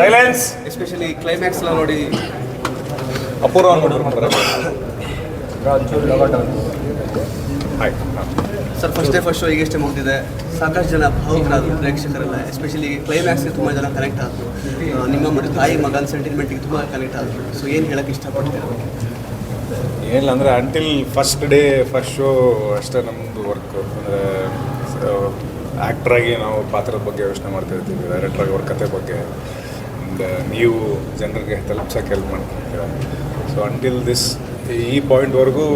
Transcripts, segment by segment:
Silence especially climax ಎಲ್ಲ ನೋಡಿ Apoorva sir first day first show ಈಗಷ್ಟೇ ಮುಗಿದಿದೆ. ಸಾಕಷ್ಟು ಜನ ಭಾವುಕರಾದರು ಪ್ರೇಕ್ಷಕರೆಲ್ಲ ಎಸ್ಪೆಷಲಿ ಕ್ಲೈಮ್ಯಾಕ್ಸ್ಗೆ ತುಂಬ ಜನ ಕನೆಕ್ಟ್ ಆದರು. ನಿಮ್ಮ ಮತ್ತು ತಾಯಿ ಮಗನ ಸೆಂಟಿಮೆಂಟ್ಗೆ ತುಂಬ ಕನೆಕ್ಟ್ ಆದರು. ಸೊ ಏನು ಹೇಳಕ್ಕೆ ಇಷ್ಟಪಡ್ತೀರಾ? ಏನಿಲ್ಲ ಅಂದರೆ until first day first show ಅಷ್ಟೇ ನಮ್ಮದು ವರ್ಕ್ ಅಂದರೆ ಆ್ಯಕ್ಟ್ರಾಗಿ ನಾವು ಪಾತ್ರದ ಬಗ್ಗೆ ಯೋಚನೆ ಮಾಡ್ತಾ ಇರ್ತೀವಿ, ಡೈರೆಕ್ಟ್ರಾಗಿ ಅವ್ರ ಕತೆ ಬಗ್ಗೆ. ಆ್ಯಂಡ್ ನೀವು ಜನರಿಗೆ ತಲುಪ್ಸೋಕೆ ಹೆಲ್ಪ್ ಮಾಡ್ತಿರ್ತೀರ ಸೊ ಅಂಟಿಲ್ ದಿಸ್ ಈ ಪಾಯಿಂಟ್ವರೆಗೂ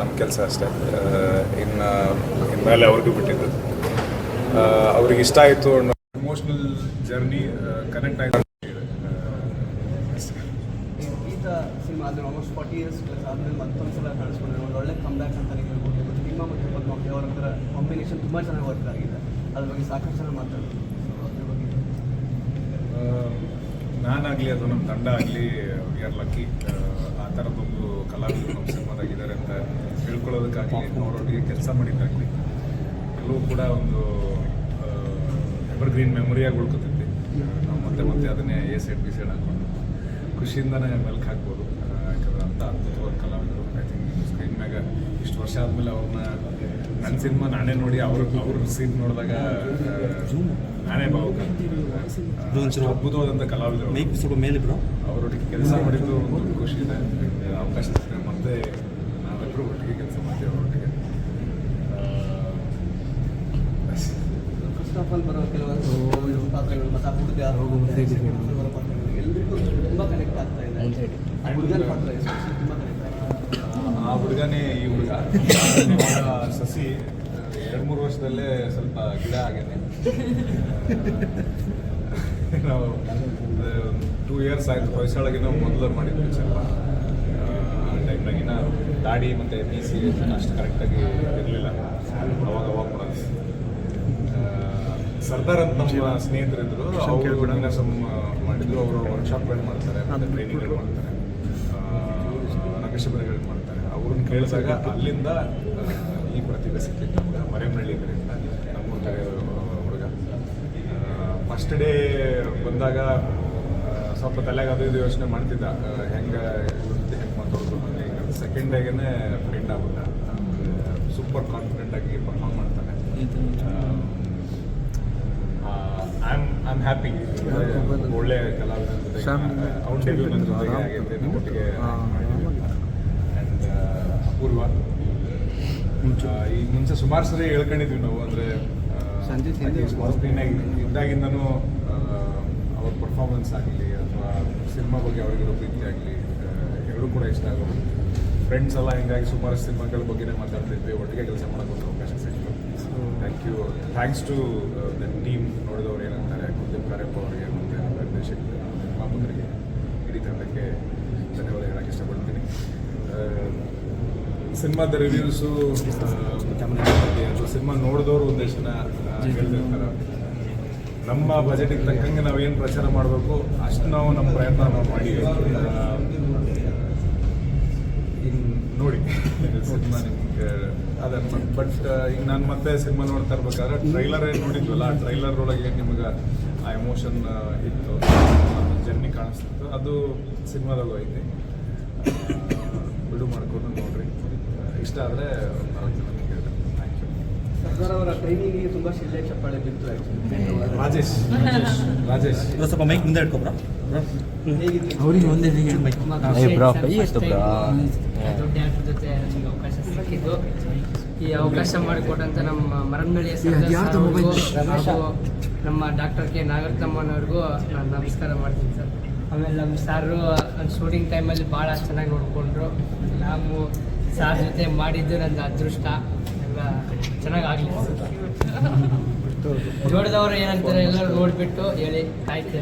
ನಮ್ಮ ಕೆಲಸ ಅಷ್ಟೇ. ಇನ್ನು ಇನ್ಮೇಲೆ ಅವ್ರಿಗೂ ಬಿಟ್ಟಿದ್ದು. ಅವ್ರಿಗೆ ಇಷ್ಟ ಆಯಿತು ಇಮೋಷ್ನಲ್ ಜರ್ನಿ ಕನೆಕ್ಟ್ ಆಗಿ ಆಲ್ಮೋಸ್ಟ್ ಫಾರ್ಟಿ ಇಯರ್ಸ್ ಆದಮೇಲೆ ಮತ್ತೊಂದು ಸಲ ಕಾಣಿಸ್ಕೊಂಡ್ರೆ ಒಂದು ಒಳ್ಳೆ ಅಂತ ಹೇಳ್ಬೋದು ಮತ್ತು ನಿಮ್ಮ ಮತ್ತು ಪದ್ಮಾವತಿ ಅವರ ಹತ್ರ ಕಾಂಬಿನೇಷನ್ ತುಂಬ ಚೆನ್ನಾಗಿ ವರ್ಕ್ ಆಗಿದೆ. ಅದ್ರ ಬಗ್ಗೆ ಸಾಕಷ್ಟು ಜನ ಮಾತಾಡೋದು So, ಅದ್ರ ಬಗ್ಗೆ ನಾನಾಗಲಿ ಅಥವಾ ನಮ್ಮ ತಂಡ ಆಗಲಿ ಆರ್ ಲಕ್ಕಿ ಆ ಥರದ್ದೊಂದು ಕಲಾವಿದರು ನಮ್ಮ ಸಿನಿಮಾದಾಗಿದ್ದಾರೆ ಅಂತ ಹೇಳ್ಕೊಳ್ಳೋದಕ್ಕಾಗಲಿ ಅವರೊಟ್ಟಿಗೆ ಕೆಲಸ ಮಾಡಿದ್ದಾಗಲಿ ಎಲ್ಲವೂ ಕೂಡ ಒಂದು ಎವರ್ಗ್ರೀನ್ ಮೆಮೊರಿಯಾಗಿ ಉಳ್ಕೊತಿದ್ವಿ ನಾವು ಮತ್ತೆ ಮತ್ತೆ ಅದನ್ನೇ ಎ ಸೈಡ್ ಬಿ ಸೈಡ್ ಹಾಕ್ಕೊಂಡು ಖುಷಿಯಿಂದನೇ ಮೆಲ್ಕ್ ಹಾಕ್ಬೋದು. ಯಾಕಂದ್ರೆ ಅಂಥ ಅದ್ಭುತವಾದ ಕಲಾವಿದರು. ಐ ಥಿಂಕ್ ಸ್ಕ್ರೀನ್ ಮ್ಯಾಗ ಇಷ್ಟು ವರ್ಷ ಆದಮೇಲೆ ಅವ್ರನ್ನ ನನ್ನ ಸಿನಿಮಾ ನಾನೇ ನೋಡಿ ಅವ್ರ ಅವ್ರ ಸೀನ್ ನೋಡಿದಾಗ ನಾನೇ ಭಾವುಕ. ಅದೊಂಚೂರು ಅದ್ಭುತವಾದಂಥ ಕಲಾವಿದರು ಮೈಕ್ ಸ್ವಲ್ಪ ಮೇಲೆ ಬ್ರೋ. ಅವರೊಟ್ಟಿಗೆ ಕೆಲಸ ಮಾಡಿದ್ದು ಒಂದು ಖುಷಿ ಇದೆ ಅವಕಾಶ ಇದೆ ಮತ್ತೆ ನಾವೆಲ್ಲರೂ ಒಟ್ಟಿಗೆ ಕೆಲಸ ಮಾಡ್ತೀವಿ ಅವರೊಟ್ಟಿಗೆ ಫಸ್ಟ್ ಆಫ್ ಆಲ್ ಬರೋ ಕೆಲವೊಂದು ಪಾತ್ರಗಳು ಮತ್ತು ಆ ಹುಡುಗ ಪಾತ್ರಗಳು ಎಲ್ರಿಗೂ ತುಂಬ ಕನೆಕ್ಟ್ ಆಗ್ತಾ ಇದೆ. ಆ ಹುಡುಗನ ಪಾತ್ರ ತುಂಬ ಕನೆಕ್ಟ್ ಆ ಹುಡುಗನೇ ಈ ಹುಡುಗ. ಸಸಿ ಎರಡು ಮೂರು ವರ್ಷದಲ್ಲೇ ಸ್ವಲ್ಪ ಗಿಡ ಆಗಿದೆ ನಾವು ಟೂ ಇಯರ್ಸ್ ಆಯಿತು ವಯಸ್ಸೊಳಗೆ ನಾವು ಮೊದಲು ಮಾಡಿದ್ವಿ ಸ್ವಲ್ಪ. ಆ ಟೈಮ್ನಾಗಿನ ದಾಡಿ ಮತ್ತು ಬಿ ಸಿ ಅಷ್ಟು ಕರೆಕ್ಟಾಗಿ ಇರಲಿಲ್ಲ. ಅವಾಗ ಅವಾಗ ಮಾಡೋದು ಸರ್ದಾರ್ ಅಂತ ನಮ್ಮ ಸ್ನೇಹಿತರಿದ್ರು. ಅವರು ವಿನ್ಯಾಸಂ ಮಾಡಿದ್ರು ಅವರು ವರ್ಕ್ಶಾಪ್ಗಳು ಮಾಡ್ತಾರೆ ಟ್ರೈನಿಂಗ್ ಟ್ರೈನಿಂಗ್ಗಳು ಮಾಡ್ತಾರೆ. ನಕಶಬರಿಗಳು ಮಾಡ್ತಾರೆ ಅವ್ರನ್ನ ಕೇಳಿದಾಗ ಅಲ್ಲಿಂದ ಈ ಪ್ರತಿಭೆ ಸಿಕ್ಕಿತ್ತು ನಮ್ಗೆ ಮರೆಮನಳ್ಳಿ ಕಡೆಯಿಂದ ನಮ್ಮ ಹುಡುಗ. ಫಸ್ಟ್ ಡೇ ಬಂದಾಗ ಸ್ವಲ್ಪ ತಲೆಗೆ ಅದು ಇದು ಯೋಚನೆ ಮಾಡ್ತಿದ್ದ. ಹೆಂಗೆ ಹೆಂಗೆ ಮಾತಾಡೋದು ಹಿಂಗೆ ಸೆಕೆಂಡ್ ಡೇಗೆ ಫ್ರೆಂಡ್ ಆಗುತ್ತೆ ಸೂಪರ್ ಕಾನ್ಫಿಡೆಂಟ್ ಆಗಿ ಪರ್ಫಾರ್ಮ್ ಮಾಡ್ತಾನೆ. I am I am happy ಒಳ್ಳೆ ಕಲಾವಿದ ಜೊತೆ ಅವ್ನ ಡೆಬ್ಯೂ ನನ್ನ ಜೊತೆಗೆ ಆಗೈತೆ ನಮ್ಮೊಟ್ಟಿಗೆ ಆ್ಯಂಡ್ ಅಪೂರ್ವ ಈಗ ಈ ಮುಂಚೆ ಸುಮಾರು ಸರಿ ಹೇಳ್ಕೊಂಡಿದ್ವಿ ನಾವು ಅಂದರೆ ಇದ್ದಾಗಿಂದನೂ ಅವ್ರ ಪರ್ಫಾರ್ಮೆನ್ಸ್ ಆಗಲಿ ಅಥವಾ ಸಿನಿಮಾ ಬಗ್ಗೆ ಅವರಿಗಿರೋ ಪ್ರೀತಿ ಆಗಲಿ ಎರಡೂ ಕೂಡ ಇಷ್ಟ ಆಗೋದು. ಫ್ರೆಂಡ್ಸ್ ಎಲ್ಲ ಹಿಂಗಾಗಿ ಸುಮಾರು ಸಿನಿಮಾಗಳ ಬಗ್ಗೆನೇ ಮಾತಾಡ್ತಿದ್ವಿ ಒಟ್ಟಿಗೆ ಕೆಲಸ ಮಾಡೋಕ್ಕೆ ಒಂದು ಅವಕಾಶ ಸಿಕ್ತು. Thank you thanks to the team ನೋಡಿದವ್ರು ಏನಂತಾರೆ ಕುಲದೀಪ್ ಕಾರ್ಯಪ್ಪ ಅವರಿಗೆ ಮತ್ತು ನಿರ್ದೇಶಕರಿಗೆ ನಿರ್ಮಾಪಕರಿಗೆ ಇಡೀ ತಂಡಕ್ಕೆ ಧನ್ಯವಾದ ಹೇಳಕ್ಕೆ ಇಷ್ಟಪಡ್ತೀನಿ. ಸಿನಿಮಾದ ರಿವ್ಯೂಸು ಅಥವಾ ಸಿನಿಮಾ ನೋಡಿದವರು ಒಂದಷ್ಟು ಜನ ಹೇಳ್ತಿರ್ತಾರೆ. ನಮ್ಮ ಬಜೆಟಿಗೆ ತಕ್ಕಂಗೆ ನಾವೇನು ಪ್ರಚಾರ ಮಾಡಬೇಕು ಅಷ್ಟು ನಾವು ನಮ್ಮ ಪ್ರಯತ್ನ ನಾವು ಮಾಡಿ ಆ, ಇನ್ನು ನೋಡಿ ಸಿನಿಮಾ ನಿಮ್ಗೆ ಅದನ್ನು ಬಟ್ ಈಗ ನಾನು ಮತ್ತೆ ಸಿನಿಮಾ ನೋಡ್ತಾ ಇರ್ಬೇಕಾದ್ರೆ ಟ್ರೈಲರ್ ಏನು ನೋಡಿದ್ವಲ್ಲ ಆ ಟ್ರೈಲರ್ ಒಳಗೆ ನಿಮಗೆ ಆ ಎಮೋಷನ್ ಇತ್ತು ಜರ್ನಿ ಕಾಣಿಸ್ತಿತ್ತು ಅದು ಸಿನಿಮಾದಾಗ ಐತಿ. ಬಿಡು ಮಾಡ್ಕೊಂಡು ನೋಡ್ರಿ ಇಷ್ಟ ಆದರೆ ಥ್ಯಾಂಕ್ ಯು ಸರ್ದಾರ್ ಅವರ ಟ್ರೈನಿಂಗಿಗೆ ತುಂಬ ಶಿಳ್ಳೆ ಚಪ್ಪಾಳೆ ಬಿತ್ತು ಆ್ಯಕ್ಚುಲಿ ರಾಜೇಶ್. ರಾಜೇಶ್. ಬ್ರೋ ಸ್ವಲ್ಪ ಮೈಕ್ ಮುಂದೆ ಇಟ್ಕೊ ಬ್ರೋ. ಬ್ರೋ ಹೇಗಿತ್ತು ಅವ್ರಿಗೆ ಒಂದೇ ಮೈಕ್ ಏ ಬ್ರೋ, ಕೈ ಎತ್ತು ಬ್ರೋ. ದೊಡ್ಡ ಜೊತೆ ನಮಗೆ ಅವಕಾಶ ಸಿಕ್ಕಿದ್ದು. ಈ ಅವಕಾಶ ಮಾಡಿಕೊಟ್ಟಂತ ನಮ್ಮ ಮರಮನಳ್ಳಿಯ ನಮ್ಮ ಡಾಕ್ಟರ್ ಕೆ ನಾಗರತಮ್ಮನವ್ರಿಗೂ ನಾನು ನಮಸ್ಕಾರ ಮಾಡ್ತೀನಿ ಸರ್. ಆಮೇಲೆ ನಮ್ಮ ಸಾರು ನನ್ನ ಶೂಟಿಂಗ್ ಟೈಮಲ್ಲಿ ಭಾಳ ಚೆನ್ನಾಗಿ ನೋಡಿಕೊಂಡ್ರು. ನಾವು ಸಾರ್ ಜೊತೆ ಮಾಡಿದ್ದು ನನ್ನ ಅದೃಷ್ಟ. ಎಲ್ಲ ಚೆನ್ನಾಗಿ ಆಗಲಿ ನೋಡಿದವರು ಏನಂತಾರೆ ಎಲ್ಲರೂ ನೋಡಿಬಿಟ್ಟು ಹೇಳಿ ಆಯ್ತು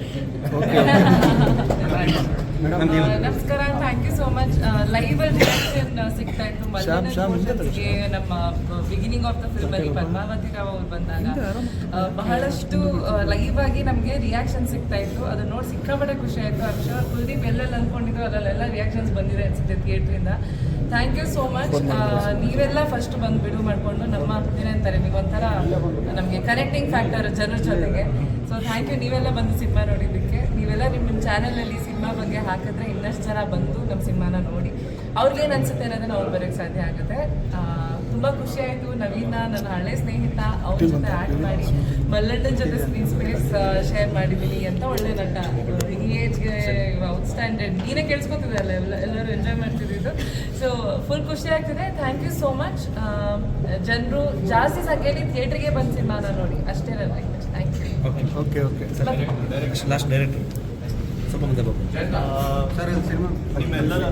ನಮಸ್ಕಾರ thank you so much live ಅಲ್ಲಿ ನಮ್ಮ ಬಿಗಿನಿಂಗ್ ಆಫ್ ದ ಫಿಲ್ಮ್ ಅಲ್ಲಿ ಪದ್ಮಾವತಿ ರಾವ್ ಅವ್ರು ಬಂದಾಗ ಬಹಳಷ್ಟು ಲೈವ್ ಆಗಿ ನಮಗೆ ರಿಯಾಕ್ಷನ್ ಸಿಗ್ತಾ ಇತ್ತು. ಅದು ನೋಡಿ ಸಿಕ್ಕಾಪಟ್ಟೆ ಖುಷಿ ಆಯ್ತು. ಅಕ್ಷರ ಕುಲ್ದೀಪ್ ಎಲ್ಲೆಲ್ಲಿ ಅನ್ಕೊಂಡಿದ್ರು ಅಲ್ಲೆಲ್ಲ ರಿಯಾಕ್ಷನ್ಸ್ ಬಂದಿದೆ ಅನ್ಸುತ್ತೆ ಥಿಯೇಟ್ರಿಂದ ಥ್ಯಾಂಕ್ ಯು ಸೋ ಮಚ್ ನೀವೆಲ್ಲ ಫಸ್ಟ್ ಬಂದು ಬಿಡು ಮಾಡಿಕೊಂಡು ನಮ್ಮ ಏನಂತಾರೆ ಒಂಥರ ನಮಗೆ ಕನೆಕ್ಟ್ ಕನೆಕ್ಟಿಂಗ್ ಫ್ಯಾಕ್ಟರ್ ಜನರ ಜೊತೆಗೆ. ಸೊ ಥ್ಯಾಂಕ್ ಯು ನೀವೆಲ್ಲ ಬಂದು ಸಿನಿಮಾ ನೋಡಿದ್ದಕ್ಕೆ. ನೀವೆಲ್ಲ ನಿಮ್ಮ ನಿಮ್ಮ ಚಾನಲಲ್ಲಿ ಸಿನಿಮಾ ಬಗ್ಗೆ ಹಾಕಿದ್ರೆ ಇನ್ನಷ್ಟು ಜನ ಬಂದು ನಮ್ಮ ಸಿನಿಮಾನ ನೋಡಿ. ಅವ್ರಿಗೇನು ಅನ್ಸುತ್ತೆ ಅನ್ನೋದನ್ನ ಅವ್ರು ಬರೋಕ್ಕೆ ಸಾಧ್ಯ ಆಗುತ್ತೆ. ತುಂಬ ಖುಷಿ ಆಯಿತು. ನವೀನ ನನ್ನ ಹಳೆ ಸ್ನೇಹಿತ ಅವ್ರ ಜೊತೆ ಆ್ಯಕ್ಟ್ ಮಾಡಿ ಮಲ್ಲಣ್ಣನ ಜೊತೆ ಸ್ಕ್ರೀನ್ ಸ್ಪೇಸ್ ಶೇರ್ ಮಾಡಿದ್ದೀನಿ ಅಂತ ಒಳ್ಳೆ ನಟ. ಈ ಏಜ್ಗೆ ಔಟ್ಸ್ಟ್ಯಾಂಡರ್ಡ್ ನೀನೇ ಕೇಳಿಸ್ಕೊತಿದ್ದಲ್ಲ ಎಲ್ಲ ಎಲ್ಲರೂ ಎಂಜಾಯ್ ಮಾಡ್ತಿದ್ದು ಸೊ ಫುಲ್ ಖುಷಿ ಆಗ್ತಿದೆ. ಥ್ಯಾಂಕ್ ಯು ಸೋ ಮಚ್ ಜನರು ಜಾಸ್ತಿ ಸಂಖ್ಯೆಯಲ್ಲಿ ಥಿಯೇಟ್ರಿಗೆ ಬಂದು ಸಿನಿಮಾನ ನೋಡಿ. ಅಷ್ಟೇ ನನ್ನ request thank you okay okay. Sir last director ಸ್ವಲ್ಪ ಮುಂದೆ ಬಾಬು ಸರ್ ಸಿನಿಮಾ ನಿಮ್ಮೆಲ್ಲರ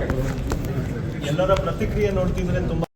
ಎಲ್ಲರ ಪ್ರತಿಕ್ರಿಯೆ ನೋಡ್ತಿದ್ರೆ ತುಂಬ